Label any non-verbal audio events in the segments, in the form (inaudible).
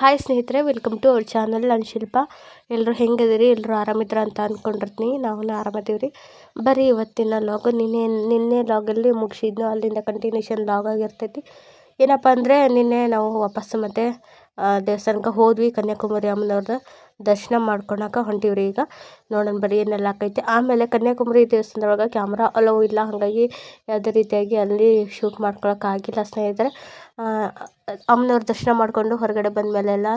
Hi ಸ್ನೇಹಿತರೆ welcome to ಅವ್ರ channel ನಾನು ಶಿಲ್ಪ. ಎಲ್ಲರೂ ಹೆಂಗಿದಿರಿ ಎಲ್ಲರೂ ಆರಾಮಿದ್ರ ಅಂತ ಅಂದ್ಕೊಂಡಿರ್ತೀನಿ ನಾವು ಆರಾಮದೀವಿ ರೀ ಬರೀ ಇವತ್ತಿನ ಲಾಗ್ ನಿನ್ನೆ ನಿನ್ನೆ ಲಾಗಲ್ಲಿ ಮುಗಿಸಿದ್ನು, ಅಲ್ಲಿಂದ ಕಂಟಿನ್ಯೂಷನ್ ಲಾಗ್ ಆಗಿರ್ತೈತಿ. ಏನಪ್ಪ ಅಂದರೆ, ನಿನ್ನೆ ನಾವು ವಾಪಸ್ಸು ಮತ್ತು ದೇವಸ್ಥಾನಕ್ಕೆ ಹೋದ್ವಿ, ಕನ್ಯಾಕುಮಾರಿ ಅಮ್ಮನವ್ರದ್ದು ದರ್ಶನ ಮಾಡ್ಕೊಳಕ ಹೊಂಟೀವ್ರಿ ಈಗ. ನೋಡೋಣ ಬರೀ ಏನೆಲ್ಲ ಆಕೈತಿ. ಆಮೇಲೆ ಕನ್ಯಾಕುಮಾರಿ ದೇವಸ್ಥಾನದೊಳಗೆ ಕ್ಯಾಮ್ರಾ ಅಲೋ ಇಲ್ಲ. ಹಾಗಾಗಿ ಯಾವುದೇ ರೀತಿಯಾಗಿ ಅಲ್ಲಿ ಶೂಟ್ ಆಗಿಲ್ಲ ಸ್ನೇಹಿತರೆ. ಅಮ್ಮನವ್ರ ದರ್ಶನ ಮಾಡಿಕೊಂಡು ಹೊರಗಡೆ ಬಂದಮೇಲೆ ಎಲ್ಲ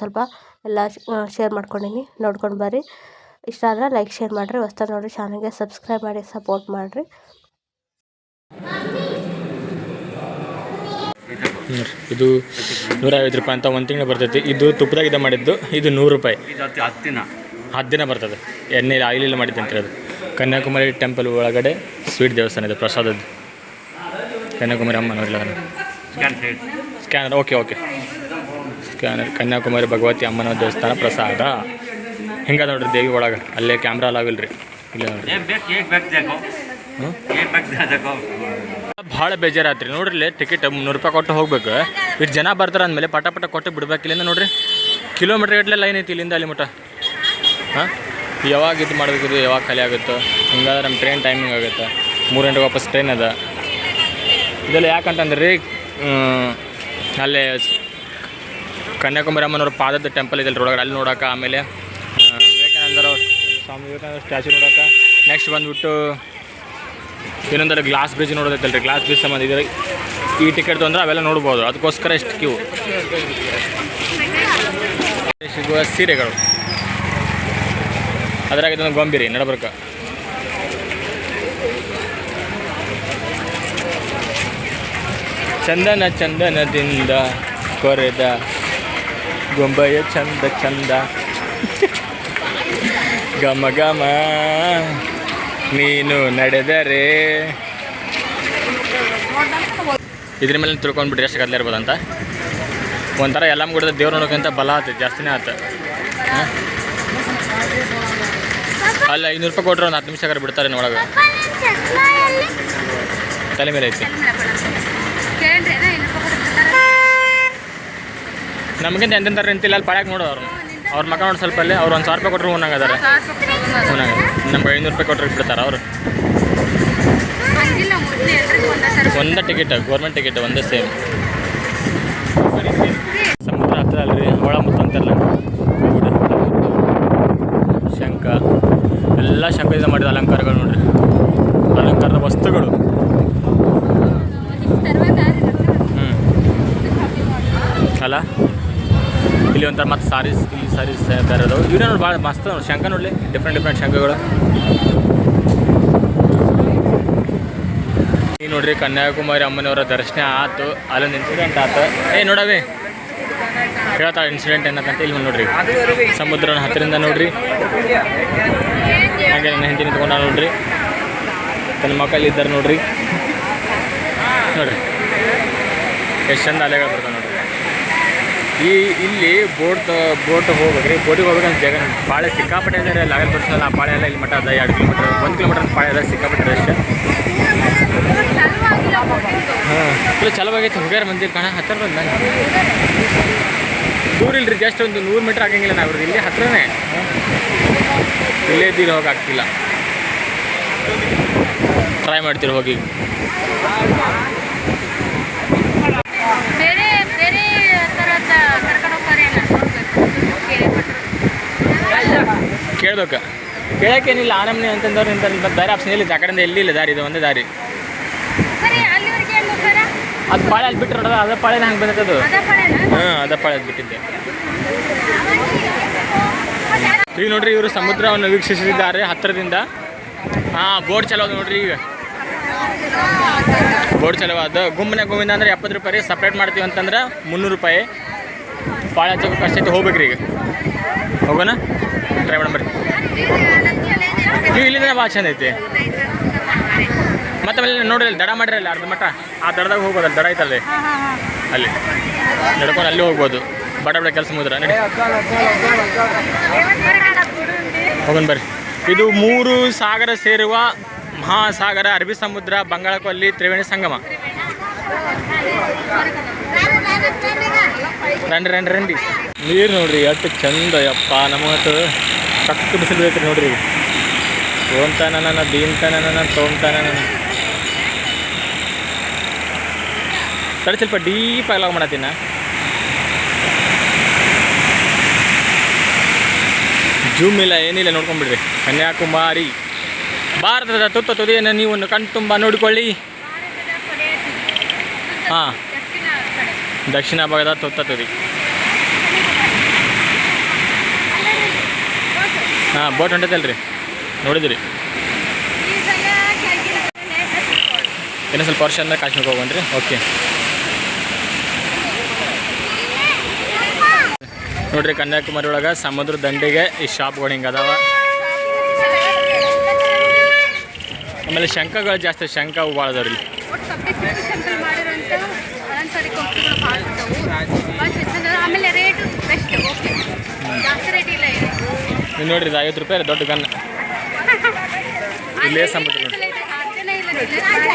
ಸ್ವಲ್ಪ ಎಲ್ಲ ಶೇರ್ ಮಾಡ್ಕೊಂಡೀನಿ. ನೋಡ್ಕೊಂಡು ಬರ್ರಿ. ಇಷ್ಟ ಆದರೆ ಲೈಕ್ ಶೇರ್ ಮಾಡಿರಿ. ಹೊಸ್ದಾಗಿ ನೋಡಿರಿ ಚಾನಲ್ಗೆ ಸಬ್ಸ್ಕ್ರೈಬ್ ಮಾಡಿ ಸಪೋರ್ಟ್ ಮಾಡಿರಿ. ಇದು ನೂರ ಐವತ್ತು ರೂಪಾಯಿ ಅಂತ ಒಂದು ತಿಂಗಳು ಬರ್ತೈತಿ. ಇದು ತುಪ್ಪದಾಗ ಇದು ಮಾಡಿದ್ದು ಇದು ನೂರು ರೂಪಾಯಿ ಹತ್ತು ದಿನ. ಹತ್ತು ದಿನ ಬರ್ತದೆ. ಎಣ್ಣೆ ಆಯಿಲಿಲ್ಲ ಮಾಡಿದ್ದು ಅಂತ ಅದು ಕನ್ಯಾಕುಮಾರಿ ಟೆಂಪಲ್ ಒಳಗಡೆ ಸ್ವೀಟ್ ದೇವಸ್ಥಾನ ಇದೆ ಪ್ರಸಾದದ್ದು. Kanyakumari ಅಮ್ಮನವರಿಲ್ಲ scan scanner okay okay scanner Kanyakumari Bhagavathi ಅಮ್ಮನ ದೇವಸ್ಥಾನ ಪ್ರಸಾದ. ಹಿಂಗೆ ನೋಡ್ರಿ ದೇವಿ ಒಳಗೆ ಅಲ್ಲೇ ಕ್ಯಾಮ್ರಾ ಆಗಿಲ್ಲ ರೀ ಇಲ್ಲ ನೋಡ್ರಿ. ಭಾಳ ಬೇಜಾರಾತ್ರಿ. ನೋಡ್ರಿ ಟಿಕೆಟ್ ಮುನ್ನೂರು ರೂಪಾಯಿ ಕೊಟ್ಟು ಹೋಗ್ಬೇಕು. ಇಷ್ಟು ಜನ ಬರ್ತಾರೆ ಅಂದಮೇಲೆ ಪಟ ಪಟ ಕೊಟ್ಟು ಬಿಡ್ಬೇಕು ಇಲ್ಲಿಂದ ನೋಡ್ರಿ. ಕಿಲೋಮೀಟ್ರ್ ಗಟ್ಟಲೆ ಲೈನ್ ಐತಿ ಇಲ್ಲಿಂದ ಅಲ್ಲಿ ಮುಟ್ಟ ಹಾಂ? ಯಾವಾಗ ಇದು ಮಾಡಬೇಕು ಯಾವಾಗ ಖಾಲಿ ಆಗುತ್ತೋ. ಹಿಂಗಾದ್ರೆ ನಮ್ಮ ಟ್ರೈನ್ ಟೈಮಿಂಗ್ ಆಗುತ್ತೆ. ಮೂರು ಗಂಟೆಗೆ ವಾಪಸ್ ಟ್ರೈನ್ ಅದ. ಇದೆಲ್ಲ ಯಾಕಂತಂದ್ರೆ ಅಲ್ಲೇ ಕನ್ಯಾಕುಮಾರಿ ಅಮ್ಮನವ್ರ ಪಾದದ ಟೆಂಪಲ್ ಇದೆ ಒಳಗಡೆ. ಅಲ್ಲಿ ನೋಡೋಕೆ ಆಮೇಲೆ ವಿವೇಕಾನಂದರ ಸ್ವಾಮಿ ವಿವೇಕಾನಂದ ಸ್ಟ್ಯಾಚು ನೋಡೋಕೆ. ನೆಕ್ಸ್ಟ್ ಬಂದ್ಬಿಟ್ಟು ಇನ್ನೊಂದರ ಗ್ಲಾಸ್ ಬ್ರಿಡ್ಜ್ ನೋಡೋದೈತಲ್ರಿ ಗ್ಲಾಸ್ ಬ್ರಿಡ್ಜ್ ಸಂಬಂಧ ಇದ್ರೆ ಈ ಟಿಕೆಟ್ ತೊಂದರೆ ಅವೆಲ್ಲ ನೋಡ್ಬೋದು, ಅದಕ್ಕೋಸ್ಕರ ಎಷ್ಟು ಕ್ಯೂ ಸಿಗುವ ಸೀರೆಗಳು. ಅದ್ರಾಗ ಇದೊಂದು ಗೊಂಬಿರಿ, ನಡಬರ್ಕ. ಚಂದನ ಚಂದನದಿಂದ ಕೊರೆದ ಗೊಂಬೆಯ ಚಂದ ಚಂದ. (laughs) ಗಮ ಗಮ ನೀನು ನಡೆದರೆ. ಇದ್ರ ಮೇಲೆ ತಿಳ್ಕೊಂಡ್ಬಿಟ್ರಿ ಎಷ್ಟು ಕದಲೇ ಇರ್ಬೋದಂತ? ಒಂಥರ ಎಲ್ಲ ಗುಡ್ದ ದೇವ್ರು ನೋಡೋಕ್ಕಿಂತ ಬಲ ಆತ, ಜಾಸ್ತಿನೇ ಆತ? ಅಲ್ಲ, ಐನೂರು ರೂಪಾಯಿ ಕೊಟ್ಟರೆ ಒಂದು ಹತ್ತು ನಿಮಿಷ ಬಿಡ್ತಾರೆ ನೋಡೋದು ತಲೆ ಮೇಲೆ ಐತಿ. ನಮಗಿಂತ ಎಂತೆಂತಾರೆ ನಿಂತಿಲ್ಲ, ಅಲ್ಲಿ ಪಾಳ್ಯಾಗ ನೋಡು ಅವ್ರು. ಅವ್ರ ಮಕ್ಕ ನೋಡಿ ಸ್ವಲ್ಪ ಅಲ್ಲಿ, ಅವ್ರು ಒಂದು ಸಾವಿರ ರೂಪಾಯಿ ಕೊಟ್ಟರು ಹೂನಾಗ ಅದಾರ. ನಮ್ಗೆ ಐನೂರು ರೂಪಾಯಿ ಕೊಟ್ಟರೆ ಬಿಡ್ತಾರೆ ಅವರು? ಒಂದೇ ಟಿಕೆಟ್ ಗೌರ್ಮೆಂಟ್ ಟಿಕೆಟ್ ಒಂದೇ ಸೇಮ್. ಸಮುದ್ರ ಹತ್ರ ಅಲ್ರಿ ಹೊಳ ಮುತ್ತ ಅಂತಾರಲ್ಲ. ಶಂಖ ಎಲ್ಲ ಶಂಖದಿಂದ ಮಾಡಿದ ಅಲಂಕಾರಗಳು ನೋಡ್ರಿ. ಅಲಂಕಾರದ ವಸ್ತುಗಳು. ಹ್ಞೂ ಅಲ್ಲ? ಇಲ್ಲಿ ಒಂಥರ ಮತ್ತೆ ಸಾರೀಸ್ ಇಲ್ಲಿ ಸಾರೀಸ್ ಬೇರೆ ಅದಾವೆ ಇವರೇ ನೋಡಿ ಭಾಳ ಮಸ್ತ್ ನೋಡಿ ಶಂಕ ನೋಡಲಿ ಡಿಫ್ರೆಂಟ್ ಡಿಫ್ರೆಂಟ್ ಶಂಖಗಳು. ಈ ನೋಡ್ರಿ ಕನ್ಯಾಕುಮಾರಿ ಅಮ್ಮನವರ ದರ್ಶನ ಆತು ಅಲ್ಲೊಂದು ಇನ್ಸಿಡೆಂಟ್ ಆತು. ಏ, ನೋಡವಿ. ಹೇಳ್ತಾ ಇನ್ಸಿಡೆಂಟ್ ಏನಂತ ಇಲ್ಲಿ ನೋಡ್ರಿ. ಸಮುದ್ರನ ಹತ್ತಿರದಿಂದ ನೋಡ್ರಿ. ಹಾಗೆ ನನ್ನ ಹೆಂಡತಿ ನಿಂತ್ಕೊಂಡ ನೋಡ್ರಿ. ತನ್ನ ಮಕ್ಕಳು ಇದ್ದಾರೆ ನೋಡ್ರಿ. ನೋಡ್ರಿ. ಎಷ್ಟು ಚಂದ ಅಲೆಗಳು. ಈ ಇಲ್ಲಿ ಬೋಟ್ ಬೋಟ್ ಹೋಗ್ಬೇಕ್ರಿ, ಬೋಟಿಗೆ ಹೋಗ್ಬೇಕಂತ ಜಾಗ ಪಾಳೆ ಸಿಕ್ಕಾಪಟ್ಟೆ ಅಂದರೆ ಲಾಗಲ್ ಬರ್ಸಲ್ಲ ಆ ಪಾಳೆ ಎಲ್ಲ ಇಲ್ಲಿ ಮಟ್ಟ ಅದ, ಎರಡು ಕಿಲೋಮೀಟ್ರ್, ಒಂದು ಕಿಲೋಮೀಟರ್ ಪಾಳೆ ಅದ, ಸಿಕ್ಕಾಪಟ್ಟೆ ರಶ್. ಹಾಂ. ಇಲ್ಲ ಚಲೋ ಆಗೈತೆ ಹುಡುಗಿಯರ ಮಂದಿರ ಕಾಣ ಹತ್ತಿರ ಬಂದ ದೂರ ಇಲ್ರಿ ಜಸ್ಟ್ ಒಂದು ನೂರು ಮೀಟ್ರ್ ಆಗಂಗಿಲ್ಲ ನಾವು ಇಲ್ಲಿ ಹತ್ರನೇ. ಇಲ್ಲೇ ಇದ್ದೀರಿ ಹೋಗಾಗ್ತಿಲ್ಲ ಟ್ರೈ ಮಾಡ್ತೀರಿ ಹೋಗಿ ಬೇರೆ ಬೇರೆ ಥರದ ಕರ್ಕೊಂಡು ಹೋಗ್ತಾರೆ ಅಲ್ಲ ನೋಡ್ಬೇಕು ಕೇಳಿಪಟ್ಟರು ಕೇಳ್ಬೇಕು. ಕೇಳಕ್ಕೇನಿಲ್ಲ ಆನಮ್ನಿ ಅಂತಂದವ್ರು ಮತ್ತೆ ದಾರಿ ಆಪ್ಷನ್ ಇಲ್ಲ ಆ ಕಡೆಯಿಂದ ಎಲ್ಲಿ ಇಲ್ಲ ದಾರಿ ಇದು ಒಂದೇ ದಾರಿ. ಅದು ಪಾಳೆ ಅಲ್ಲಿ ಬಿಟ್ಟು ನೋಡೋದು ಅದ ಪಾಳೆ ಹಂಗೆ ಬಂದಿತ್ತು ಹಾಂ ಅದ ಪಾಳೆ ಅದು ಬಿಟ್ಟಿದ್ದೆ. ಈಗ ನೋಡ್ರಿ ಇವರು ಸಮುದ್ರವನ್ನು ವೀಕ್ಷಿಸಿದ್ದಾರೆ ಹತ್ತಿರದಿಂದ. ಹಾಂ ಬೋಟ್ ಚಲೋ ಅದ ನೋಡ್ರಿ ಈಗ. ಬೋಟ್ ಚಲೋ ಅದು. ಗುಮ್ಮನೆ ಗೋವಿಂದ ಅಂದರೆ ಎಪ್ಪತ್ತು ರೂಪಾಯಿ ಸಪ್ರೇಟ್ ಮಾಡ್ತೀವಿ ಅಂತಂದ್ರೆ ಮುನ್ನೂರು ರೂಪಾಯಿ. ಪಾಳೆ ಹಚ್ಚೋಕೆ ಅಷ್ಟೈತೆ ಹೋಗ್ಬೇಕ್ರಿ ಈಗ. ಹೋಗೋಣ? ಟ್ರೈ ಮಾಡೋಣ ಬರ್ರಿ. ನೀವು ಇಲ್ಲಿಂದ ಭಾಳ ಚಂದ ಐತಿ. ಮತ್ತೆ ಅಲ್ಲಿ ದಡ ಮಾಡಿರಲ್ಲ ಅರ್ಧ ಮಟ್ಟ. ಆ ದಡದಾಗ ಹೋಗ್ಬೋದಲ್ಲ ದಡ ಐತಲ್ಲಿ ಅಲ್ಲಿ. ನಡ್ಕೊಂಡು ಅಲ್ಲಿ ಹೋಗ್ಬೋದು. ಬಡ ಬಡ ಕೆಲಸ ಮುದ್ರ ನಡಿ. ಹೋಗೋಣ ಬರ್ರಿ. ಇದು ಮೂರು ಸಾಗರ ಸೇರುವ ಮಹಾಸಾಗರ ಅರಬ್ಬಿ ಸಮುದ್ರ, ಬಂಗಾಳಕೊಲ್ಲಿ, ತ್ರಿವೇಣಿ ಸಂಗಮ. ರಂಡಿ ರಂಡಿ ರಂಡಿ. ನೀರು ನೋಡ್ರಿ ಎಷ್ಟು ಚಂದ ಯಪ್ಪ ನಮಗತ್ತು ಕಟ್ಟು ಬಿಸಿಲು ಬೇಕ್ರಿ ನೋಡ್ರಿ. ಓಂತಾನ ನನ್ನ ದೀನ್ತಾನ ನನ್ನ ತೋಂತಾನ ನನ್ನ. ಸರಿ ಸ್ವಲ್ಪ ಡೀಪ್ ಆಗಿ ಮಾಡತ್ತೀನ? ಜೂಮ್ ಇಲ್ಲ ಏನಿಲ್ಲ ನೋಡ್ಕೊಂಬಿಡ್ರಿ. ಕನ್ಯಾಕುಮಾರಿ. ಭಾರತದ ತುತ್ತ ತುದಿಯನ್ನು ನೀವು ಕಣ್ತುಂಬ ನೋಡಿಕೊಳ್ಳಿ. ಹಾಂ. ದಕ್ಷಿಣ ಭಾಗದ ತುತ್ತ ತುದಿ. ಹಾಂ ಬೋಟ್ ಹೊಂಟೈತಲ್ರಿ. ನೋಡಿದ್ರಿ. ಇನ್ನೂ ಸ್ವಲ್ಪ ವರ್ಷ ಅಂದ್ರೆ ಕಾಶ್ಮೀರ್ಗೆ ಹೋಗೋಣ್ರಿ. ಓಕೆ ನೋಡ್ರಿ ಕನ್ಯಾಕುಮಾರಿ ಒಳಗೆ ಸಮುದ್ರ ದಂಡೆಗೆ ಈ ಶಾಪ್ಗಳು ಹಿಂಗೆ ಅದಾವ. ಆಮೇಲೆ ಶಂಖಗಳು ಜಾಸ್ತಿ ಹೂ ಭಾಳ ಅದಾವ್ರಿ ಇಲ್ಲಿ ಒಟ್ಟು ಸಬ್ಜೆಕ್ಟ್ ಸೆಂಟ್ರಲ್ ಮಾಡಿರೋಂಥ ಅಲಂಕಾರಿಕ ವಸ್ತುಗಳು ಭಾಳ ಇರ್ತಾವು ಭಾಳ ಚಂದ ಆಮೇಲೆ ರೇಟು ಬೆಸ್ಟ್ ಓಕೆ ಜಾಸ್ತಿ ರೇಟ್ ಇಲ್ಲ ಇದು ನೀವು ನೋಡ್ರಿ ಇದು ಐವತ್ತು ರೂಪಾಯಿ ದೊಡ್ಡ ಗನ್ ಇಲ್ಲೇ ಸಂಬಂಧ.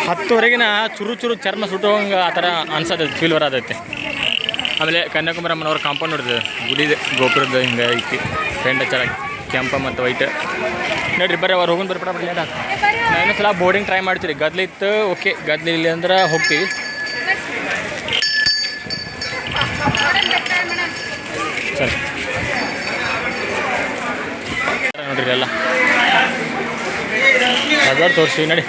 ಹತ್ತುವರೆಗಿನ ಚುರು ಚುರು ಚರ್ಮ ಸುಟ್ಟೋಗಂಗೆ ಆ ಥರ ಅನ್ಸತ್ತೆ ಫೀಲ್ ಬರೋದೈತೆ ಆಮೇಲೆ ಕನ್ಯಾಕುಮಾರಮ್ಮನವ್ರ ಕಾಂಪೌಂಡ್ ನೋಡಿದೆ ಗುಡಿದೆ ಗೋಪುರದ ಹಿಂಗೆ ಐತಿ. ಫ್ರೆಂಡ್ ಚರ, ಕೆಂಪ ಮತ್ತು ವೈಟ್ ನೋಡಿರಿ, ಬರ್ರಿ, ಅವ್ರು ಹೋಗೋಣ ಬರ್ಬಿಡ ಬರ್ಲಿ ಇನ್ನೊಂದು ಸಲ ಬೋರ್ಡಿಂಗ್ ಟ್ರೈ ಮಾಡ್ತೀರಿ ಗದ್ಲಿ ಇತ್ತು ಓಕೆ ಗದ್ಲಿ ಇಲ್ಲ ಅಂದ್ರೆ ಹೋಗ್ತೀವಿ. ಸರಿ. ನೋಡ್ರಿ ಎಲ್ಲ ಅದರ ತೋರಿಸಿ ನಡಿ.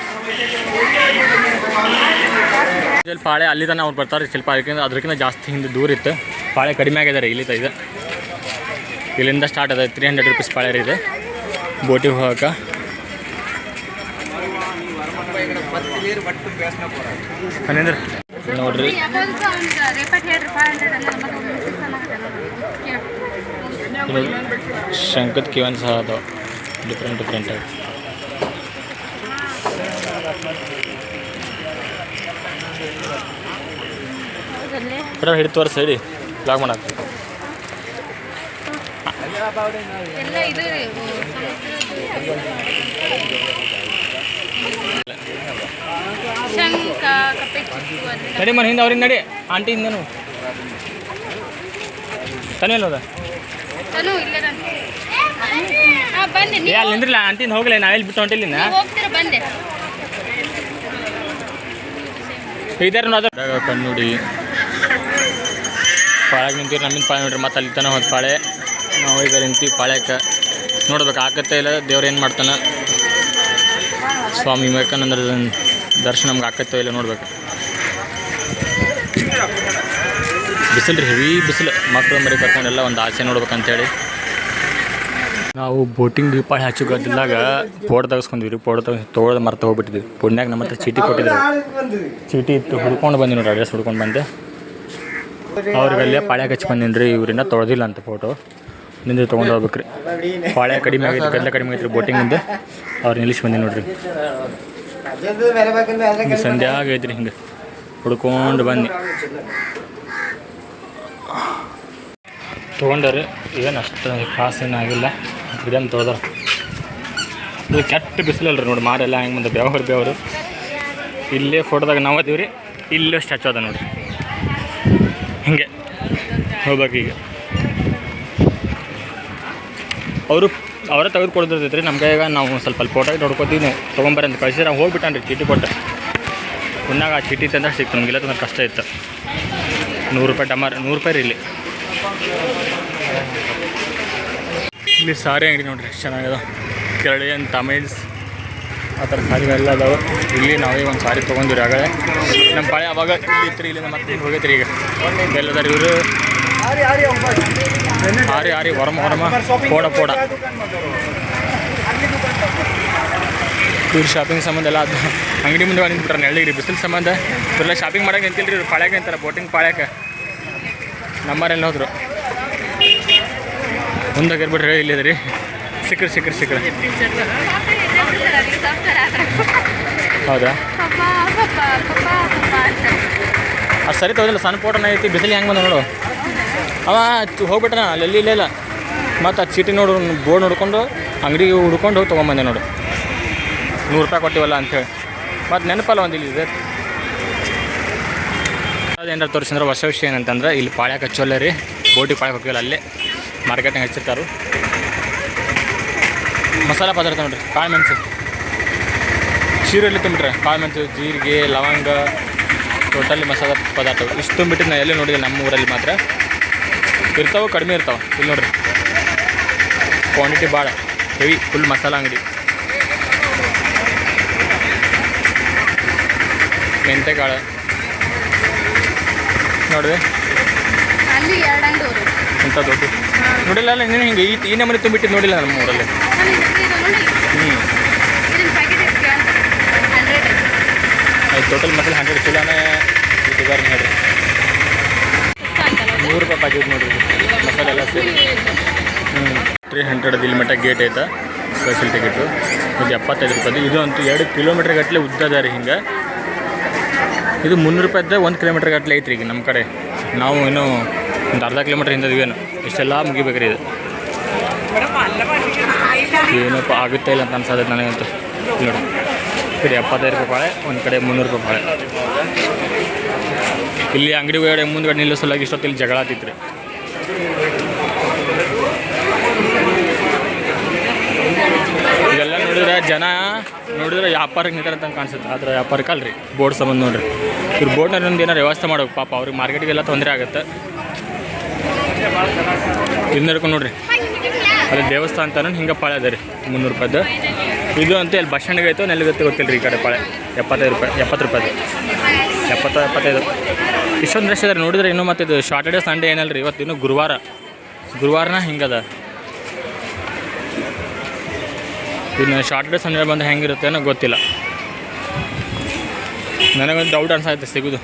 ಪಾಳೆ ಅಲ್ಲಿ ತನಕ ಅವ್ರು ಬರ್ತಾರೆ ಸ್ವಲ್ಪ ಅದಕ್ಕಿಂತ ಅದಕ್ಕಿಂತ ಜಾಸ್ತಿ ಹಿಂದೆ ದೂರ ಇತ್ತು. ಪಾಳೆ ಕಡಿಮೆ ಆಗಿದ್ದಾರೆ ಇಲ್ಲಿ ತ ಇದು. ಇಲ್ಲಿಂದ ಸ್ಟಾರ್ಟ್ ಅದ ತ್ರೀ ಹಂಡ್ರೆಡ್ ರುಪೀಸ್ ಪಾಳೆ ರೀ ಇದು. ಬೋಟಿಗೆ ಹೋಗಕ್ಕೆ. ಮನೇಂದ್ರ ನೋಡ್ರಿ. ಶಂಕದ ಕಿವನ್ ಸಹ ಅದಾವ. ಡಿಫ್ರೆಂಟ್ ಡಿಫ್ರೆಂಟ್ ಆಗಿ ಹಿಡಿ ಹಿಡಿದು ತೋರಿಸಿ ಹೇಳಿ. ಬ್ಲಾಗ್ ಮಾಡಕ್ಕೆ. ನಡಿ ಮನೆ ಹಿಂದೆ ಅವ್ರಿಗೆ ನಡಿ. ಆಂಟಿ ಹಿಂದೆನು ತಾನೇ ಅದ ತನು ಇಲ್ಲೇ ಬಂದೆ ಏ ಅಲ್ಲಿ ನಿಂದ್ರಲ್ಲ ಅಂತಿಂದ ಹೋಗ್ಲಿ ನಾವೆಲ್ಲಿ ಬಿಟ್ಟು ಹೊಂಟಿಲ್ಲ ನೀವು ಹೋಗ್ತೀರಾ ಬಂದೆ. ಇದಾರ ಅದ. ಕಣ್ಣುಡಿ ಪಾಳ್ಯಾಗ ನಿಂತೀವಿ ನಮ್ಮಿಂದ ಪಾಳೆ ನೋಡ್ರಿ ಮತ್ತೆ ಅಲ್ಲಿ ತನಕ ಒಂದು ಪಾಳೆ. ನಾವು ಈಗ ನಿಂತೀವಿ ಪಾಳ್ಯಕ್ಕೆ ನೋಡ್ಬೇಕು ಆಕತ್ತೆ ಇಲ್ಲ ದೇವ್ರು ಏನು ಮಾಡ್ತಾನೆ? ಸ್ವಾಮಿ ವಿವೇಕಾನಂದರ ದರ್ಶನ ನಮ್ಗೆ ಆಕತ್ತೋ ಇಲ್ಲ ನೋಡ್ಬೇಕು. ಬಿಸಿಲು ರೀ ಹೆವಿ ಬಿಸಿಲು. ಮಕ್ಕಳು ಮರಿ ಕರ್ಕೊಂಡೆಲ್ಲ ಒಂದು ಆಸೆ ನೋಡ್ಬೇಕಂತೇಳಿ. ನಾವು ಬೋಟಿಂಗ್ ಪಾಳಿ ಹಚ್ಚು ಗದ್ದಲಾಗ ಫೋಟೋ ತೆಗೆಸ್ಕೊಂಡ್ವಿ ರೀ. ಫೋಟೋ ತೆಗೆದು ತೊಗೊಳ್ದು ಮರ್ತ ಹೋಗ್ಬಿಟ್ಟಿದ್ವಿ. ಪುಣ್ಯಾಗ ನಮ್ಮ ಹತ್ರ ಚೀಟಿ ಕೊಟ್ಟಿದ್ರು. ಚೀಟಿ ಇತ್ತು. ಹುಡ್ಕೊಂಡು ಬಂದಿ ನೋಡಿ ಅಡ್ರೆಸ್ ಹುಡ್ಕೊಂಡು ಬಂದೆ. ಅವ್ರಿಗೆಲ್ಲೇ ಪಾಳೆ ಹಚ್ಚಿ ಬಂದಿನಿ ರೀ. ಇವ್ರನ್ನ ತೊಳೆದಿಲ್ಲ ಅಂತ ಫೋಟೋ. ನಿಂದು ತೊಗೊಂಡು ಹೋಗ್ಬೇಕ್ರಿ ಪಾಳ್ಯ ಕಡಿಮೆ ಆಗೈತೆ, ಗದ್ದಲ ಕಡಿಮೆ ಆಗೈತೆ ರೀ ಬೋಟಿಂಗಿಂದ ಅವ್ರು ನಿಲ್ಲಿಸಿ ಬಂದಿ ನೋಡ್ರಿ. ಸಂಧ್ಯಾ ಆಗೈತೆ ರೀ ಹಿಂಗೆ. ಹುಡ್ಕೊಂಡು ಬನ್ನಿ ತೊಗೊಂಡ್ರಿ ಏನು ಅಷ್ಟು ಕಾಸು ತೊಳ್ದಾರ ಇದು ಕೆಟ್ಟ ಬಿಸಿಲಲ್ಲ ರೀ ನೋಡಿ, ಮಾರೆಲ್ಲ ಹೆಂಗೆ ಬಂದ ಬೆವರು ಬೆವರು. ಇಲ್ಲೇ ಫೋಟೋದಾಗ ನಾವು ಅದೀವಿ ರೀ ಇಲ್ಲೇ ಸ್ಟ್ಯಾಚು ಅದ ನೋಡಿರಿ. ಹಿಂಗೆ ಹೋಗ್ಬೇಕು ಈಗ. ಅವರು, ಅವರೇ ತೆಗೆದು ಕೊಡ್ದಿರ್ತೈತೆ ರೀ ನಮ್ಮ ಕೈಯಾಗ. ನಾವು ಸ್ವಲ್ಪ ಅಲ್ಲಿ ಫೋಟೋ ನೋಡ್ಕೊತೀವಿ, ನೀವು ತೊಗೊಂಬರ್ರಿ ಅಂತ ಕಳಿಸಿ ನಾವು ಹೋಗ್ಬಿಟ್ಟಾನ್ರಿ ಚೀಟಿ ಕೊಟ್ಟು ಉನ್ನಾಗ ಆ ಚೀಟಿ ತಂದ್ರೆ ಸಿಕ್ತು ನಮಗಿಲ್ಲ ತಂದ್ರೆ ಕಷ್ಟ ಇತ್ತು. ನೂರು ರೂಪಾಯಿ ಡಮಾರ್, ನೂರು ರೂಪಾಯಿ ರೀ ಇಲ್ಲಿ. ಇಲ್ಲಿ ಸಾರಿ ಅಂಗಡಿ ನೋಡ್ರಿ, ಎಷ್ಟು ಚೆನ್ನಾಗಿದೆ. ಕೆರಳಿಯನ್ ತಮಿಳ್ಸ್ ಆ ಥರ ಸಾರಿಗಳೆಲ್ಲ ಅದಾವೆ ಇಲ್ಲಿ ನಾವೇ ಒಂದು ಸಾರಿ ತೊಗೊಂಡಿವ್ರಿ ಆಗಲೇ. ನಮ್ಮ ಪಾಳೆ ಅವಾಗ ಇಲ್ಲಿ ಇತ್ತು ರೀ ಇಲ್ಲಿಂದ ಮತ್ತೆ ಹೋಗೈತ್ರಿ ಈಗ. ಎಲ್ಲದಾರ ಇವರು. ಆರಿ ಆರಿ ಹೊರಮ ಹೊರಮ. ಪೋಡ ಪೋಡ. ಇವ್ರು ಶಾಪಿಂಗ್ ಸಂಬಂಧ ಎಲ್ಲ ಅದು ಅಂಗಡಿ ಮುಂದೆ ನಿಂತ್ಬಿಟ್ರೆ ನೆಳ್ಳಿಗ್ರಿ ಬಿಸಿಲು ಸಂಬಂಧ. ಇವರೆಲ್ಲ ಶಾಪಿಂಗ್ ಮಾಡಕ್ಕೆ ನಿಂತಿಲ್ರಿ, ಇವ್ರು ಪಾಳ್ಯಾಗ ನಿಂತಾರೆ ಬೋಟಿಂಗ್ ಪಾಳ್ಯಾಕ. ನಮ್ಮರೆಲ್ಲ ಹೋದ್ರು. ಮುಂದಾಗ ಇರ್ಬಿಟ್ರೆ ಇಲ್ಲಿ ಅದ ರೀ ಸಿಕ್ಕ್ರಿ ಸಿಕ್ಕ್ರಿ ಸಿಕ್ಕ್ರಿ. ಹೌದಾ? ಅದು ಸರಿ ತಗೋದಿಲ್ಲ ಸಣ್ಣ ಫೋಟೋನ ಐತಿ ಬಿಸಿಲು ಹೆಂಗೆ ಬಂದ ನೋಡು. ಅವ ಹೋಗ್ಬಿಟ್ರ ಅಲ್ಲಿ ಇಲ್ಲ ಇಲ್ಲ ಮತ್ತು ಅದು ಚೀಟಿ ನೋಡು, ಬೋರ್ಡ್ ನೋಡ್ಕೊಂಡು ಅಂಗಡಿಗೆ ಹುಡ್ಕೊಂಡು ಹೋಗಿ ತೊಗೊಂಬಂದೆ ನೋಡು. ನೂರು ರೂಪಾಯಿ ಕೊಟ್ಟಿವಲ್ಲ ಅಂಥೇಳಿ ಮತ್ತು ನೆನಪಲ್ಲ ಒಂದು ಇಲ್ಲಿ ಸರ್ ಏನಾರು ತೋರಿಸಿದ್ರೆ ಹೊಸ ವಿಷಯ ಏನಂತಂದ್ರೆ, ಇಲ್ಲಿ ಪಾಳ್ಯಕ್ಕೆ ಹಚ್ಚೋಲ್ಲ ರೀ ಬೋಟಿಗೆ ಪಾಳ್ಯಕ್ಕೆ ಹೋಗಿಲ್ಲ ಅಲ್ಲೇ. ಮಾರ್ಕೆಟ್ನಾಗ ಹಚ್ಚಿರ್ತಾರೆ. ಮಸಾಲೆ ಪದಾರ್ಥ ನೋಡ್ರಿ ಕಾಳು ಮೆಣಸು. ಶೀರಲ್ಲಿ ತುಂಬಿಟ್ರೆ ಕಾಳು ಮೆಣಸು, ಜೀರಿಗೆ, ಲವಂಗ ಟೋಟಲಿ ಮಸಾಲೆ ಪದಾರ್ಥ ಇಷ್ಟು ತುಂಬಿಟ್ಟು ನಾನು ಎಲ್ಲಿ ನೋಡಿದೆ, ನಮ್ಮ ಊರಲ್ಲಿ ಮಾತ್ರ. ಇರ್ತಾವೆ, ಕಡಿಮೆ ಇರ್ತಾವೆ, ಇಲ್ಲಿ ನೋಡ್ರಿ. ಕ್ವಾಂಟಿಟಿ ಭಾಳ ಹೆವಿ ಫುಲ್ ಮಸಾಲ ಅಂಗಡಿ. ಮೆಂತೆಕಾಳು. ನೋಡಿದೆ ಅಲ್ಲಿ ಎರಡು ಅಂಗಡಿ ಇಂಥ ದೊಡ್ಡ ನೋಡಿಲ್ಲ ಅಲ್ಲ ನೀನು ಹಿಂಗೆ ಈ ಈ ನಮೂನೆ ತುಂಬಿಟ್ಟು ನೋಡಿಲ್ಲ ನಮ್ಮ ಊರಲ್ಲಿ. ಹ್ಞೂ ಟೋಟಲ್ ಮಸಾಲೆ ಹಂಡ್ರೆಡ್ ಕಿಲೋನೇ ಇದ್ದಾರೆ ನೋಡಿರಿ. ನೂರು ರೂಪಾಯಿ ಪ್ಯಾಕೆಟ್ ನೋಡಿರಿ. ಮಸಾಲೆ ಎಲ್ಲ ಸೇರಿ. ಹ್ಞೂ ತ್ರೀ ಹಂಡ್ರೆಡ್ ಇಲ್ಲಿ ಮಟ್ಟ ಗೇಟ್ ಐತೆ ಸ್ಪೆಷಲ್ ಟಿಕೆಟು ಇದು ಎಪ್ಪತ್ತೈದು ರೂಪಾಯಿ ಇದು ಅಂತೂ ಎರಡು ಕಿಲೋಮೀಟ್ರ್ ಗಟ್ಟಲೆ ಉದ್ದ ರೀ ಹಿಂಗೆ. ಇದು ಮುನ್ನೂರು ರೂಪಾಯಿದ್ದ ಒಂದು ಕಿಲೋಮೀಟ್ರ್ ಗಟ್ಟಲೆ ಐತ್ರಿ ಈಗ ನಮ್ಮ ಕಡೆ. ನಾವು ಇನ್ನೂ ಒಂದು ಅರ್ಧ ಕಿಲೋಮೀಟ್ರ್ ಹಿಂದೆ ಇವೇನು ಇಷ್ಟೆಲ್ಲ ಮುಗಿಬೇಕ್ರಿ ಇದು. ಏನಪ್ಪ ಆಗುತ್ತೆ ಇಲ್ಲ ಅಂತ ಅನ್ಸೋದು ನನಗಂತೂ. ನೋಡಿ. ಕಡೆ ಎಪ್ಪತ್ತೈದು ರೂಪಾಯಿ ಬಾಳೆ ಒಂದು ಕಡೆ ಮುನ್ನೂರು ರೂಪಾಯಿ ಬಾಳೆ ಇಲ್ಲಿ ಅಂಗಡಿ ಒಳಗಡೆ ಮುಂದ್ಗಡೆ ನಿಲ್ಲಿಸಲಾಗಿ ಇಷ್ಟೊತ್ತು ಇಲ್ಲಿ ಜಗಳ ಆತಿತ್ರಿ. ಇದೆಲ್ಲ ನೋಡಿದ್ರೆ ಜನ, ನೋಡಿದ್ರೆ ವ್ಯಾಪಾರಕ್ಕೆ ನಿಂತಾರಂತ ಕಾಣಿಸುತ್ತೆ ಆದ್ರೆ ವ್ಯಾಪಾರಕ್ಕೆ ಅಲ್ರಿ. ಬೋರ್ಡ್ ಸಂಬಂಧ ನೋಡ್ರಿ. ಇವ್ರು ಬೋರ್ಡ್ನ ಏನಾರು ವ್ಯವಸ್ಥೆ ಮಾಡೋಕೆ ಪಾಪ ಅವ್ರಿಗೆ ಮಾರ್ಕೆಟ್ಗೆಲ್ಲ ತೊಂದರೆ ಆಗುತ್ತೆ. ಇಲ್ಲಿ ನಡ್ಕೊಂಡು ನೋಡ್ರಿ. ಅಲ್ಲಿ ದೇವಸ್ಥಾನ ಅಂತಾನು ಹಿಂಗೆ ಪಾಳೆ ಅದ ರೀ, ಮುನ್ನೂರು ರೂಪಾಯ್ದು. ಇದು ಅಂತ ಇಲ್ಲಿ ಬಸ್ ಸ್ಟ್ಯಾಂಡ್ಗೆ ಐತೋ ನೆಲಗತ್ತೆ ಗೊತ್ತಿಲ್ಲ ರೀ ಈ ಕಡೆ ಪಾಳೆ. ಎಪ್ಪತ್ತೈದು ರೂಪಾಯಿ, ಎಪ್ಪತ್ತು ರೂಪಾಯ್ದು. ಎಪ್ಪತ್ತು, ಎಪ್ಪತ್ತೈದು. ಇಷ್ಟೊಂದು ರಶ್ ಅದ ನೋಡಿದ್ರೆ ಇನ್ನೂ ಮತ್ತೆ ಇದು ಸಾಟರ್ಡೆ ಸಂಡೇ ಏನಲ್ಲ ರೀ ಇವತ್ತು ಇನ್ನೂ ಗುರುವಾರ. ಗುರುವಾರನ ಹಿಂಗದ. ಇನ್ನು ಸಾಟರ್ಡೆ ಸಂಡೇ ಬಂದು ಹೆಂಗಿರುತ್ತೆ ಅನ್ನೋ ಗೊತ್ತಿಲ್ಲ. ನನಗೊಂದು ಡೌಟ್ ಅನ್ಸಾಯ್ತು ಸಿಗೋದು.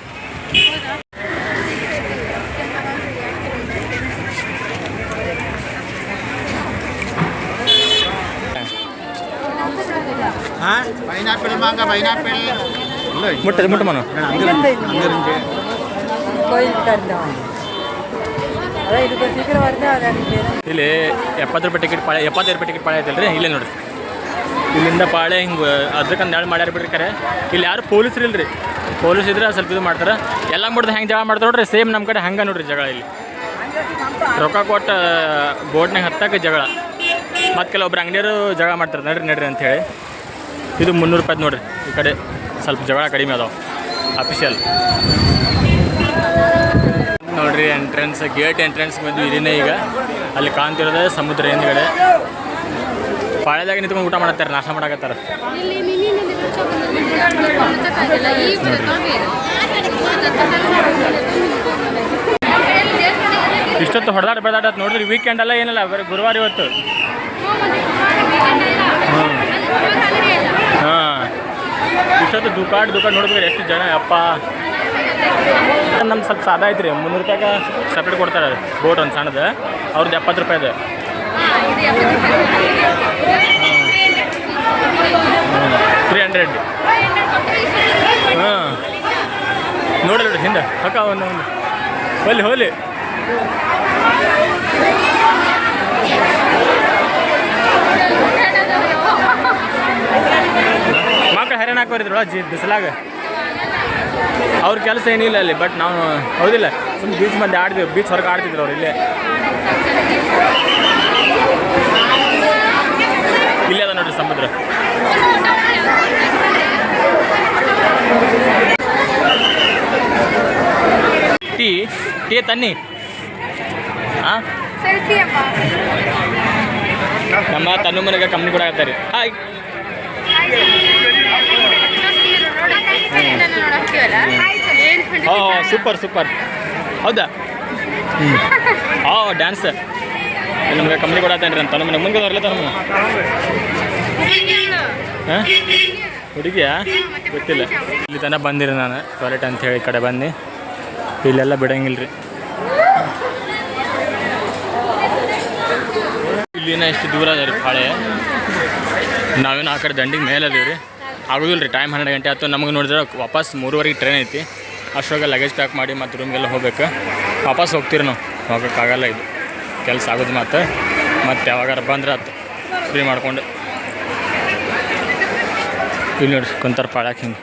பைனாப்பிள் ಮುಟ್ಟ ಇಲ್ಲಿ ಎಪ್ಪತ್ತು ರೂಪಾಯಿ ಟಿಕೆಟ್ ಪಾಳೆ ಎಪ್ಪತ್ತೈದು ರೂಪಾಯಿ ಟಿಕೆಟ್ ಪಾಳೆ ಐತಲ್ರಿ? ಇಲ್ಲೇ ನೋಡ್ರಿ. ಇಲ್ಲಿಂದ ಪಾಳೆ ಹಿಂಗೆ ಅದಕ್ಕಂದು ಹೇಳಿ ಮಾಡ್ಯಾರ ಬಿಡ್ರಿ ಇಲ್ಲಿ ಯಾರು ಪೊಲೀಸ್ರು ಇಲ್ರಿ. ಪೊಲೀಸ್ ಇದ್ರೆ ಸ್ವಲ್ಪ ಇದು ಮಾಡ್ತಾರೆ. ಎಲ್ಲ ಮುಟ್ಟದ ಹೆಂಗೆ ಜಗಳ ಮಾಡ್ತಾರೆ ನೋಡ್ರಿ ಸೇಮ್ ನಮ್ಮ ಕಡೆ ಹಂಗೆ ನೋಡ್ರಿ ಜಗಳ ಇಲ್ಲಿ. ರೊಕ್ಕ ಕೊಟ್ಟ ಬೋಟ್ನಾಗ ಹತ್ತಕ್ಕೆ ಜಗಳ. ಮತ್ತು ಕೆಲವೊಬ್ರು ಅಂಗಡಿಯರು ಜಗಳ ಮಾಡ್ತಾರೆ ನಡ್ರಿ ನಡ್ರಿ ಹೇಳಿ. ಇದು ಮುನ್ನೂರು ರೂಪಾಯಿ ನೋಡ್ರಿ. ಈ ಕಡೆ ಸ್ವಲ್ಪ ಜಗಳ ಕಡಿಮೆ ಅದಾವೆ. ಅಫಿಷಿಯಲ್ ನೋಡ್ರಿ ಎಂಟ್ರೆನ್ಸ್ ಗೇಟ್ ಎಂಟ್ರೆನ್ಸ್ ಬಂದು ಇದೇ ಈಗ. ಅಲ್ಲಿ ಕಾಣ್ತಿರೋದೇ ಸಮುದ್ರ ಹಿಂದ್ಗಡೆ. ಪಾಳ್ಯದಾಗ ನಿಂತ್ಕೊಂಡು ಊಟ ಮಾಡತ್ತಾರೆ ನಾಶ ಮಾಡಕತ್ತಾರ? ಇಷ್ಟೊತ್ತು ಹೊಡೆದಾಟ ಬೆಳೆದಾಟ ನೋಡ್ರಿ ವೀಕೆಂಡ್ ಅಲ್ಲ ಏನಿಲ್ಲ ಬರೀ ಗುರುವಾರ ಇವತ್ತು. ಹಾಂ. ಇಷ್ಟೊತ್ತು ದುಕಾಡ್ ದುಕಾಡ್ ನೋಡ್ಬೇಕು ಎಷ್ಟು ಜನ, ಅಪ್ಪ? ನಮ್ಗೆ ಸ್ವಲ್ಪ ಸಾದಾ ಐತ್ರಿ, ಮುನ್ನೂರು ರೂಪಾಯಿಗೆ ಸಪ್ರೇಟ್ ಕೊಡ್ತಾರೆ ಬೋಟ್ ಒಂದು ಸಣ್ಣದ. ಅವ್ರದ್ದು ಎಪ್ಪತ್ತು ರೂಪಾಯಿದು ತ್ರೀ ಹಂಡ್ರೆಡ್ ಹಾಂ. ನೋಡಿ ನೋಡಿ, ಹಿಂದೆ. ಅಕ್ಕ, ಒಂದು ಒಂದು. ಹೋಲಿ ಹೋಲಿ. ಮಕ್ಕಳು ಹೈರಾಣ ಹಾಕೋರಿದ್ರು ಜಿ ಬಿಸಿಲಾಗ. ಅವ್ರ ಕೆಲಸ ಏನಿಲ್ಲ ಅಲ್ಲಿ ಬಟ್ ನಾವು, ಹೌದಿಲ್ಲ ಸುಮ್ಮನೆ ಬೀಚ್ ಮಂದಿ ಆಡ್ತೀವಿ ಬೀಚ್ ಹೊರಗೆ ಆಡ್ತಿದ್ರು ಅವ್ರು ಇಲ್ಲೇ. ಇಲ್ಲೇ ಅದ ನೋಡ್ರಿ ಸಮುದ್ರ. ಟೀ ಟೀ ತನ್ನಿ. ನಮ್ಮ ತನ್ನ ಮನೆಗೆ ಕಂಪ್ನಿ ಕೂಡ ಆಗ್ತಾರೆ ಹಾಯ್ ಓ ಸೂಪರ್ ಸೂಪರ್. ಹೌದಾ? ಹ್ಞೂ ಓ ಡ್ಯಾನ್ಸ್ ನಮಗೆ ಕಂಪ್ನಿ ಕೂಡ ಅಂತ. ರೀ ತನ್ನ ಮನೆ ಮುಂದೆ ಬರಲ್ಲ ತನ್ನ ಮನೆ ಹಾಂ? ಹುಡುಗಿಯಾ? ಗೊತ್ತಿಲ್ಲ. ಇಲ್ಲಿ ತನಕ ಬಂದಿರಿ ನಾನು. ಟಾಯ್ಲೆಟ್ ಅಂತ ಹೇಳಿ ಈ ಕಡೆ ಬಂದು ಇಲ್ಲೆಲ್ಲ ಬಿಡಂಗಿಲ್ರಿ. ಇಲ್ಲಿನ ಎಷ್ಟು ದೂರ ಅದ ರೀ ನಾವೇನು ಆ ಕಡೆ ದಂಡಿಗೆ ಮೇಲೆ ಅದೀವಿ ರೀ ಆಗೋದಿಲ್ಲ ರೀ ಟೈಮ್ ಹನ್ನೆರಡು ಗಂಟೆ ಆಯ್ತು. ನಮಗೆ ನೋಡಿದ್ರೆ ವಾಪಸ್ ಮೂರುವರೆಗೆ ಟ್ರೈನ್ ಐತಿ. ಅಷ್ಟೊಳಗೆ ಲಗೇಜ್ ಪ್ಯಾಕ್ ಮಾಡಿ ಮತ್ತು ರೂಮ್ಗೆಲ್ಲ ಹೋಗ್ಬೇಕು. ವಾಪಸ್ ಹೋಗ್ತೀರಿ ನಾವು. ಹೋಗೋಕ್ಕಾಗಲ್ಲ ಇದು. ಕೆಲಸ ಆಗೋದು ಮತ್ತು ಮತ್ತೆ ಯಾವಾಗಾರ ಬಂದ್ರೆ ಆಯ್ತು ಫ್ರೀ ಮಾಡಿಕೊಂಡು. ಇಲ್ಲಿ ನೋಡಿ ಕುಂತಾರೆ ಪಾಳ್ಯಾಕ ಹಿಂಗೆ.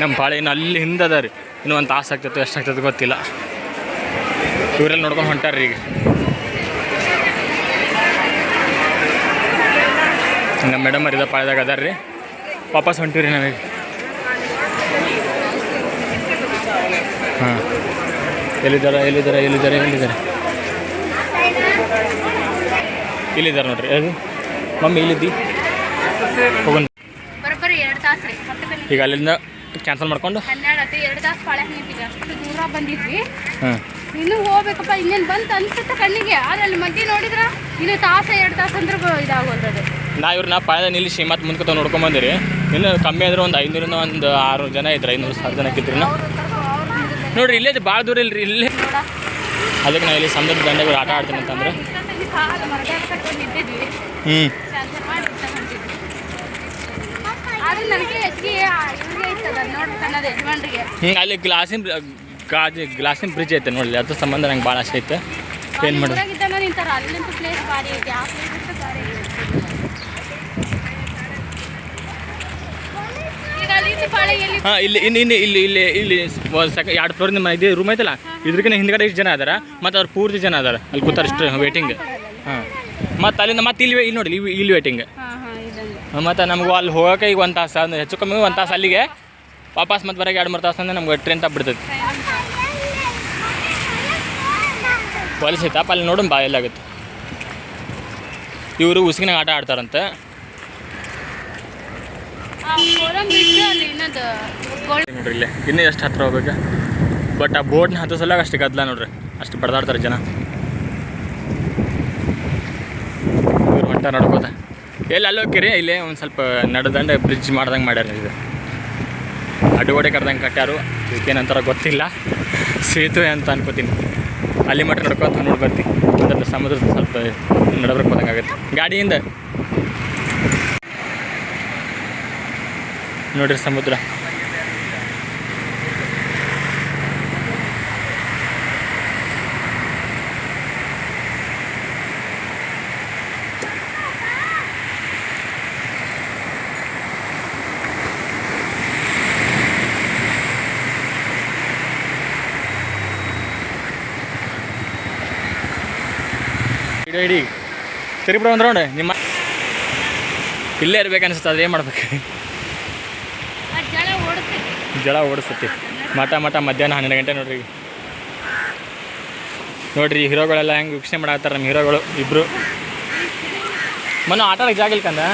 ನಮ್ಮ ಪಾಳೆ ಇನ್ನು ಅಲ್ಲಿ ಹಿಂದೆ ಅದ ರೀ. ಇನ್ನೂ ಒಂದು ತಾಸು ಆಗ್ತೈತೆ ಎಷ್ಟು ಆಗ್ತೈತೆ ಗೊತ್ತಿಲ್ಲ. ಇವರೆಲ್ಲ ನೋಡ್ಕೊಂಡು ಹೊಂಟಾರ್ರಿ ಈಗ. ನಮ್ಮ ಮೇಡಮ್ ಅರಿದ ಪಾಳ್ಯದಾಗ ಅದಾರ ರೀ. ವಾಪಸ್ ಹೊಂಟಿವ್ರಿ ನಮಗೆ ಹಾಂ. ಎಲ್ಲಿದ್ದಾರೆ ಎಲ್ಲಿದ್ದಾರೆ ಎಲ್ಲಿದ್ದಾರೆ ಎಲ್ಲಿದ್ದಾರೆ ಇಲ್ಲಿದ್ದಾರೆ ನೋಡ್ರಿ. ಅದು ಮಮ್ಮಿ ಇಲ್ಲಿದ್ದಿ? ಹೋಗೋಣ. ಈಗ ಅಲ್ಲಿಂದ ಕ್ಯಾನ್ಸಲ್ ಮಾಡ್ಕೊಂಡು? ದೂರ ಬಂದಿದ್ವಿ. ಹಾಂ. ಇನ್ನು ಹೋಗ್ಬೇಕಪ್ಪ ಇನ್ನೇನು ಬಂತು ಅನ್ಸುತ್ತೆ ಕಣ್ಣಿಗೆ. ಆದ್ರೆ ಅಲ್ಲಿ ಮಧ್ಯೆ ನೋಡಿದ್ರ ಇನ್ನು ತಾಸ ಎರಡು ತಾಸು ಅಂದ್ರೆ ಇದಾಗೋಲ್ದು ನಾ ಇವ್ರನ್ನ ಪಾಳ್ಯದ ನಿಲ್ಲಿಸಿ ಮತ್ತೆ ನೋಡ್ಕೊಂಡ್ ಬಂದಿರಿ. ಇನ್ನು ಕಮ್ಮಿ ಅಂದ್ರೆ ಒಂದು ಐನೂರಿಂದ ಒಂದು ಆರು ಜನ ಇದ್ರೆ, ಐನೂರು ಸಾವಿರ ಜನ ಇದ್ರಿ ನೋಡ್ರಿ, ಇಲ್ಲೇ ಭಾಳ ದೂರ ಇಲ್ರಿ, ಇಲ್ಲೇ. ಅದಕ್ಕೆ ನಾ ಇಲ್ಲಿ ಸಮುದ್ರ ದಂಡೆಗಳು ಆಟ ಆಡ್ತೀನಿ ಅಂತಂದ್ರೆ. ಹ್ಞೂ ಆದ್ರೆ ಹ್ಞೂ ಅಲ್ಲಿ ಗ್ಲಾಸಿನ, ಗಾಜು, ಗ್ಲಾಸಿನ ಬ್ರಿಡ್ಜ್ ಐತೆ ನೋಡಿ ಅದ್ರ ಸಂಬಂಧ ನಂಗೆ ಭಾಳ ಆಸೆ ಐತೆ. ಏನು ಮಾಡೋದು ಊರಾಗಿದ್ದಾಗ ನಿಂತಾರ ಅಲ್ಲಂತೂ ಪ್ಲೇಸ್ ಭಾರಿ ಐತಿ ಆ ಪ್ಲೇಸ್ ಅಂತೂ ಭಾರಿ ಐತಿ ಈಗ ಅಲ್ಲಿ ಪಾಳೆ ಎಲ್ಲಿ ಹಾಂ ಇಲ್ಲಿ ಇನ್ನು ಇನ್ನು ಇಲ್ಲಿ ಇಲ್ಲಿ ಇಲ್ಲಿ ಎರಡು ಫ್ಲೋರ್ ನಿಮ್ಮ ಇದು ರೂಮ್ ಐತಲ್ಲ? ಇದ್ರಕಿನ ಹಿಂದ್ಗಡೆ ಇಷ್ಟು ಜನ ಅದಾರ. ಮತ್ತು ಅವ್ರು ಪೂರ್ತಿ ಜನ ಅದಾರ. ಅಲ್ಲಿ ಕೂತಾರ ಇಷ್ಟು ವೇಟಿಂಗ್ ಹಾಂ. ಮತ್ತು ಅಲ್ಲಿಂದ ಮತ್ತೆ ಇಲ್ಲಿ ಇಲ್ಲಿ ನೋಡಿ ಇಲ್ಲಿ ಇಲ್ಲಿ ವೇಟಿಂಗ್ ಮತ್ತು ನಮ್ಗೆ ಅಲ್ಲಿ ಹೋಗೋಕೆ ಈಗ ಒಂದು ತಾಸು ಅಂದ್ರೆ ಹೆಚ್ಚು ಕಮ್ಮಿ ಒಂದು ತಾಸು ಅಲ್ಲಿಗೆ. ವಾಪಸ್ ಮತ್ತೆ ಬರೋಕೆ ಎರಡು ಮೂರು ತಾಸು ಅಂದ್ರೆ ನಮ್ಗೆ ಟ್ರೈನ್ ತಪ್ಪಿಡ್ತೈತಿ ಪೊಲೀಸ್ ಐತಪ್ಪ ಅಲ್ಲಿ ನೋಡೋಣ ಬಾ ಎಲ್ಲಾಗುತ್ತೆ. ಇವರು ಉಸಿಗಿನಾಗ ಆಟ ಆಡ್ತಾರಂತೆ ಆ ಕೋಲಂ ಬ್ರಿಡ್ಜ್ ಅಲ್ಲಿ ಇನ್ನೊಂದು ಗೋಲ್ಡ್ ನೋಡ್ರಿ ಇಲ್ಲೇ. ಇನ್ನೂ ಎಷ್ಟು ಹತ್ರ ಹೋಗ್ಬೇಕು? ಬಟ್ ಆ ಬೋಟ್ನ ಹತ್ತಿಸಲಾಗ ಸಲ ಅಷ್ಟು ಗದ್ದಲ ನೋಡ್ರಿ. ಅಷ್ಟು ಬಡದಾಡ್ತಾರೆ ಜನ. ಇವ್ರು ಹೊಂಟ ನಡ್ಕೋತ. ಎಲ್ಲಿ ಅಲ್ಲಿ ಹೋಗ್ತೀರಿ? ಇಲ್ಲೇ ಒಂದು ಸ್ವಲ್ಪ ನಡೆದಂಡೆ ಬ್ರಿಡ್ಜ್ ಮಾಡ್ದಂಗೆ ಮಾಡ್ಯಾರ ಇದು. ಅಡುಗೋಡೆ ಕಡ್ದಂಗೆ ಕಟ್ಟ್ಯಾರು. ಇದಕ್ಕೇನಂತಾರ ಗೊತ್ತಿಲ್ಲ. ಸೇತುವೆ ಅಂತ ಅನ್ಕೋತೀನಿ. ಅಲ್ಲಿ ಮಟ್ಟ ನಡ್ಕೊತ ನೋಡಿ ಬರ್ತೀನಿ ಸಮುದ್ರದ ಸ್ವಲ್ಪ ನಡಬ್ರಕ್ಕೆ ಹೋದಂಗೆ ಆಗುತ್ತೆ ಗಾಡಿಯಿಂದ ನೋಡ್ರಿ ಸಮುದ್ರ. ಇಡೀ ಸರಿ ತಿರುಗಿ ಅಂದ್ರೆ ನೋಡಿ ನಿಮ್ಮ ಇಲ್ಲೇ ಇರ್ಬೇಕು ಅನಿಸುತ್ತೆ ಅದು ಮಾಡ್ಬೇಕು? ಜಳ ಓಡಿಸ್ತತಿ. ಮಠ ಮಠ ಮಧ್ಯಾಹ್ನ ಹನ್ನೆರಡು ಗಂಟೆ ನೋಡ್ರಿ. ನೋಡ್ರಿ, ಹೀರೋಗಳೆಲ್ಲ ಹೆಂಗೆ ವೀಕ್ಷಣೆ ಮಾಡಾತಾರೆ ನಮ್ಮ ಹೀರೋಗಳು ಇಬ್ಬರು ಮೊನ್ನೆ ಆಟ ಆಡೋಕೆ ಜಾಗ ಇಲ್ಕಂದ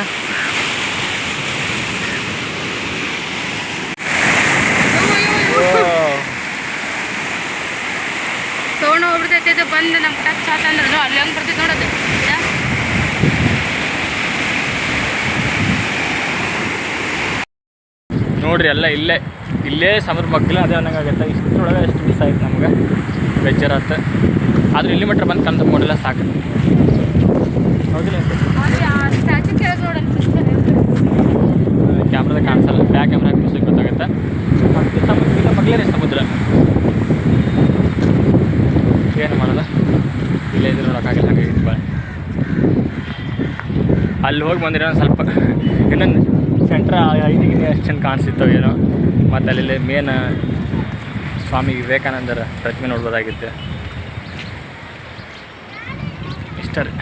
ತೊಗೊಂಡು ಬಂದು ನಮ್ಮ ಟಚ್ ಆತಂದ್ರೆ ಅಲ್ಲಿ ಹಂಗೆ ಬರ್ತೈತೆ ನೋಡೋದು. ನೋಡ್ರಿ ಎಲ್ಲ ಇಲ್ಲೇ ಇಲ್ಲೇ ಸಮುದ್ರ ಮಗ್ಗಲ ಅದೇ ಅನ್ನಂಗಾಗತ್ತೆ ಇಷ್ಟರೊಳಗೆ ಎಷ್ಟು ಮಿಸ್ ಆಯ್ತು ನಮ್ಗೆ. ಬೇಜಾರತ್ತೆ ಆದ್ರೆ ಇಲ್ಲಿ ಮಟ್ರ ಬಂದು ಕಂದು ಮೋಡಲ್ಲ ಸಾಕು. ಹೌದಿಲ್ಲ ಕ್ಯಾಮ್ರಾದಾಗ ಕಾಣಿಸಲ್ಲ. ಬ್ಯಾಕ್ ಕ್ಯಾಮ್ರಾ ಹಾಕಿ ಗೊತ್ತಾಗುತ್ತೆ. ಮತ್ತೆ ಸಮುದ್ರ ಇಲ್ಲ ಮಗ್ಲೇ ಸಮುದ್ರ. ಏನು ಮಾಡೋದ ಇಲ್ಲೇ ಇದ್ರೆ ನೋಡೋಕ್ಕಾಗಿಲ್ಲ ಹಾಗೆ ಅಲ್ಲಿ ಹೋಗಿ ಬಂದಿರೋ ಸ್ವಲ್ಪ. ಇನ್ನೊಂದು ಸೆಂಟ್ರ್ ಐದಿಗೆ ಅಷ್ಟು ಚೆಂದ ಕಾಣಿಸ್ತಿತ್ತು ಏನೋ. ಮತ್ತು ಅಲ್ಲಿ ಮೇನ್ ಸ್ವಾಮಿ ವಿವೇಕಾನಂದರ ಪ್ರತಿಮೆ ನೋಡ್ಬೋದಾಗಿತ್ತು. ಇಷ್ಟ ರೀ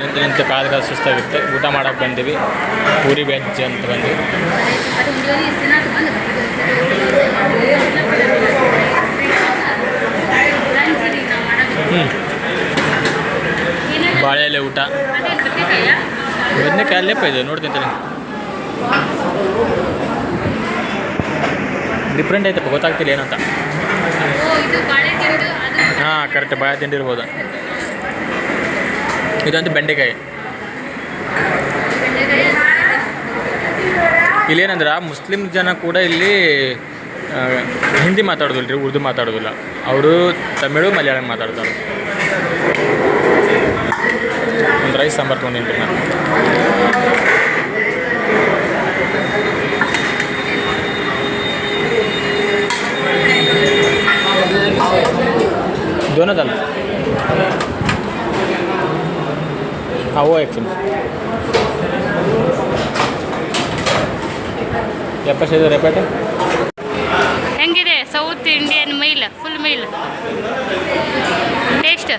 ನಿಂತು ನಿಂತು ಕಾಲು ಕಾಲು ಸುಸ್ತಾಗಿತ್ತು ಊಟ ಮಾಡೋಕ್ಕೆ ಬಂದೀವಿ. ಪೂರಿ ವೆಜ್ ಅಂತ ಬಂದು ಹ್ಞೂ ಏನಾದ್ರು ಬಾಳೆ ಎಲೆ ಊಟ. ಬದ್ನೆಕಾಯ ಅಲ್ಲೇಪ್ಪ ಇದೆ, ನೋಡ್ತೀನಿ ಡಿಫ್ರೆಂಟ್ ಐತಪ್ಪ ಗೊತ್ತಾಗ್ತಿಲ್ಲ ಏನಂತ. ಹಾಂ ಕರೆಕ್ಟ್ ಬಾಯ ತಿಂಡಿರ್ಬೋದು ಬೆಂಡೆಕಾಯಿ ಬೆಂಡೆಕಾಯಿ. ಇಲ್ಲೇನಂದ್ರೆ, ಮುಸ್ಲಿಂ ಜನ ಕೂಡ ಇಲ್ಲಿ ಹಿಂದಿ ಮಾತಾಡೋದಿಲ್ಲ ರೀ ಉರ್ದು ಮಾತಾಡೋದಿಲ್ಲ. ಅವರು ತಮಿಳು ಮಲಯಾಳಂ ಮಾತಾಡ್ತಾರೆ. ಒಂದು ರೈಸ್ ಸಾಂಬಾರು ತೊಗೊಂಡು ರೀ ನಾನು. ದೋನದಲ್ಲ? ಹಾವು ಆ್ಯಕ್ಚುಲಿ ಎಪ್ಪತ್ತೈದು ಹೆಂಗಿದೆ? South Indian meal full meal taste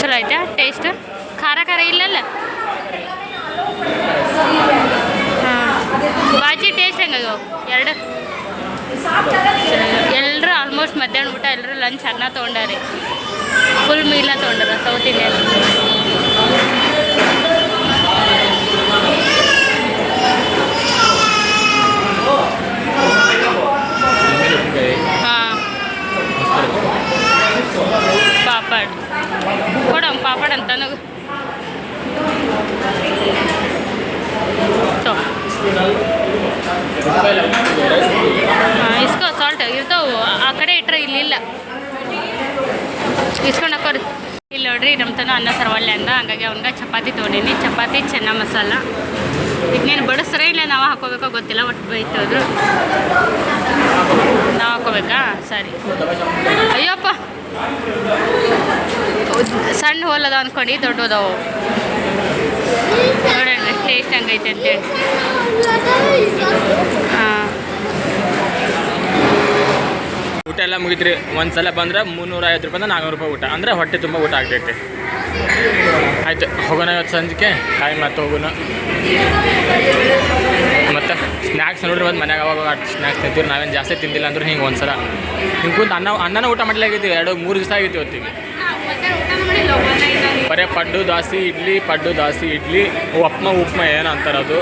ಚಲೋ ಐತಾ ಟೇಸ್ಟ್ ಖಾರ ಖಾರ ಇಲ್ಲಲ್ಲ? ಬಾಜಿ ಟೇಸ್ಟ್ ಹೆಂಗಾಗ್ಯಾವ ಎರಡು? ಎಲ್ಲರೂ ಆಲ್ಮೋಸ್ಟ್ ಮಧ್ಯಾಹ್ನ ಊಟ ಎಲ್ಲರೂ ಲಂಚ್ ಅನ್ನ ತೊಗೊಂಡಾರಿ. ಫುಲ್ ಮೀಲ ತೊಗೊಂಡಾರ ಸೌತ್ ಇಂಡಿಯನ್ ಹಾಂ ಪಾಪಡ್ ಕೊಡಮ್ ಪಾಪಡ್ ಅಂತ ನನಗೆ ತೊ ಹಾಂ ಇಸ್ಕೋ ಸಾಲ್ಟ್ ಇರ್ತಾವು ಆ ಕಡೆ ಇಟ್ರೆ ಇಲ್ಲಿಲ್ಲ ಇಸ್ಕೊಂಡು ಹಾಕೋರಿ ಇಲ್ಲಿ ನೋಡ್ರಿ ನಮ್ಮ ತನ ಅನ್ನ ಸರ್ವಳ್ಳೆ ಅಂದ ಹಂಗಾಗಿ ಅವ್ನಿಗೆ ಚಪಾತಿ ತೊಗೊಂಡೀನಿ ಚಪಾತಿ ಚೆನ್ನ ಮಸಾಲ ಇದನ್ನೇನು ಬಡಿಸ್ರೆ ಇಲ್ಲ ನಾವು ಹಾಕೋಬೇಕೋ ಗೊತ್ತಿಲ್ಲ ಒಟ್ಟು ಬೈತೋದ್ರು ನಾವು ಹಾಕೋಬೇಕಾ ಸರಿ ಅಯ್ಯಪ್ಪ ಉದ್- ಹೋಲ್ ಅದಾವ ಅನ್ಕೊಂಡು ದೊಡ್ಡದವು. ನೋಡೋಣ ಟೇಸ್ಟ್ ಹಂಗೈತೆ ಅಂತೇಳಿ ಊಟ ಎಲ್ಲ ಮುಗಿತ್ರಿ. ಒಂದು ಸಲ ಬಂದ್ರೆ ಮುನ್ನೂರ ಐವತ್ತು ರೂಪಾಯಿಂದ ನಾನ್ನೂರು ರೂಪಾಯಿ ಊಟ. ಅಂದ್ರೆ ಹೊಟ್ಟೆ ತುಂಬ ಊಟ ಆಗ್ತೈತೆ. ಆಯ್ತು, ಹೋಗೋಣ ಇವತ್ತು ಸಂಜೆಗೆ. ಕಾಯಿ ಮತ್ತೆ ಹೋಗೋಣ. ಮತ್ತು ಸ್ನ್ಯಾಕ್ಸ್ ನೋಡ್ರಿ ಒಂದು ಮನ್ಯಾಗ ಅವಾಗ ಸ್ನ್ಯಾಕ್ಸ್ ತಿಂತೀವಿ. ನಾವೇನು ಜಾಸ್ತಿ ತಿಂದಿಲ್ಲ ಅಂದ್ರೆ ಹಿಂಗೆ ಒಂದು ಸಲ ಹಿಂಗೆ ಕುಂತು ಅನ್ನ ಅನ್ನನ ಊಟ ಮಾಡ್ಲಾಗಿದ್ದೀವಿ ಎರಡು ಮೂರು ದಿವಸ ಆಗಿತ್ತು ಇವತ್ತಿಗೆ. ಬರೀ ಪಡ್ಡು ದಾಸಿ ಇಡ್ಲಿ, ಪಡ್ಡು ದಾಸಿ ಇಡ್ಲಿ, ಉಪ್ಮ ಉಪ್ಮ ಏನು ಅಂತಾರದು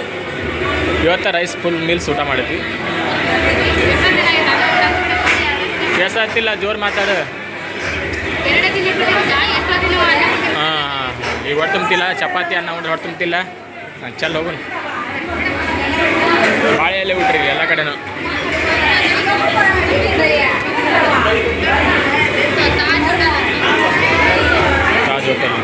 ಇವತ್ತು ರೈಸ್ ಫುಲ್ ಮೀಲ್ಸ್ ಊಟ ಮಾಡಿದ್ವಿ. ಎಷ್ಟಾಗ್ತಿಲ್ಲ ಜೋರು ಮಾತಾಡು. ಹಾಂ ಈಗ ಹೊಟ್ಟೆ ಚಪಾತಿ ಅನ್ನ ಉಂಡ್ರೆ ಹೊಟ್ಟೆ ತುಂಬ್ತಿಲ್ಲ? ಚಲ್ ಹೋಗೋಣ ಬಾಳೆಯಲ್ಲೇ ಉಟ್ರಿ ಎಲ್ಲ ಕಡೆನೂ. opinion.